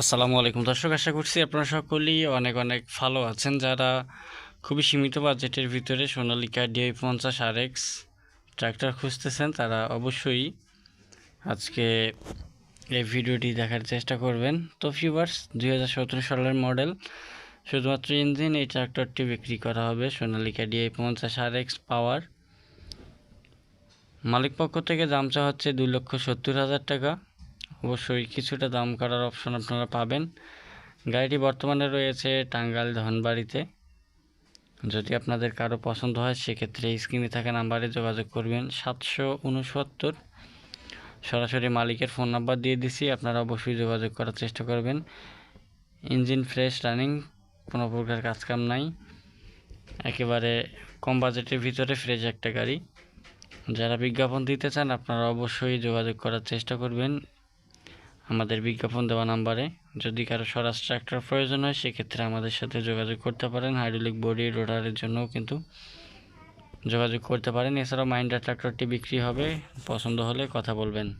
আসসালামু আলাইকুম। দর্শক, আশা করছি আপনারা সকলেই অনেক অনেক ভালো আছেন। যারা খুবই সীমিত বাজেটের ভিতরে সোনালিকা ডিআই পঞ্চাশ আর এক্স ট্র্যাক্টর খুঁজতেছেন, তারা অবশ্যই আজকে এই ভিডিওটি দেখার চেষ্টা করবেন। তো ফিভার্স দুই সালের মডেল, শুধুমাত্র ইঞ্জিন, এই ট্র্যাক্টরটি বিক্রি করা হবে সোনালিকা ডিআই পঞ্চাশ আর এক্স পাওয়ার। মালিক পক্ষ থেকে দাম চা হচ্ছে দুই লক্ষ সত্তর হাজার টাকা। অবশ্যই কিছুটা দাম করার অপশন আপনারা পাবেন। গাড়িটি বর্তমানে রয়েছে টাঙ্গাইল ধনবাড়িতে। যদি আপনাদের কারও পছন্দ হয়, সেক্ষেত্রে স্ক্রিনে থাকা নাম্বারে যোগাযোগ করবেন, সাতশো উনসত্তর সরাসরি মালিকের ফোন নাম্বার দিয়ে দিছি, আপনারা অবশ্যই যোগাযোগ করার চেষ্টা করবেন। ইঞ্জিন ফ্রেশ রানিং কোনো প্রকার কাজকাম নাই। একেবারে কম বাজেটের ভিতরে ফ্রেশ একটা গাড়ি। যারা বিজ্ঞাপন দিতে চান, আপনারা অবশ্যই যোগাযোগ করার চেষ্টা করবেন। আমাদের বিজ্ঞাপন দেওয়া নাম্বারে। যদি কারও স্বরাজ ট্রাক্টর প্রয়োজন হয়, সেক্ষেত্রে আমাদের সাথে যোগাযোগ করতে পারেন। হাইড্রোলিক বডি রোডারের জন্যও কিন্তু যোগাযোগ করতে পারেন। এছাড়াও মাইন্ডার ট্রাক্টরটি বিক্রি হবে। পছন্দ হলে কথা বলবেন।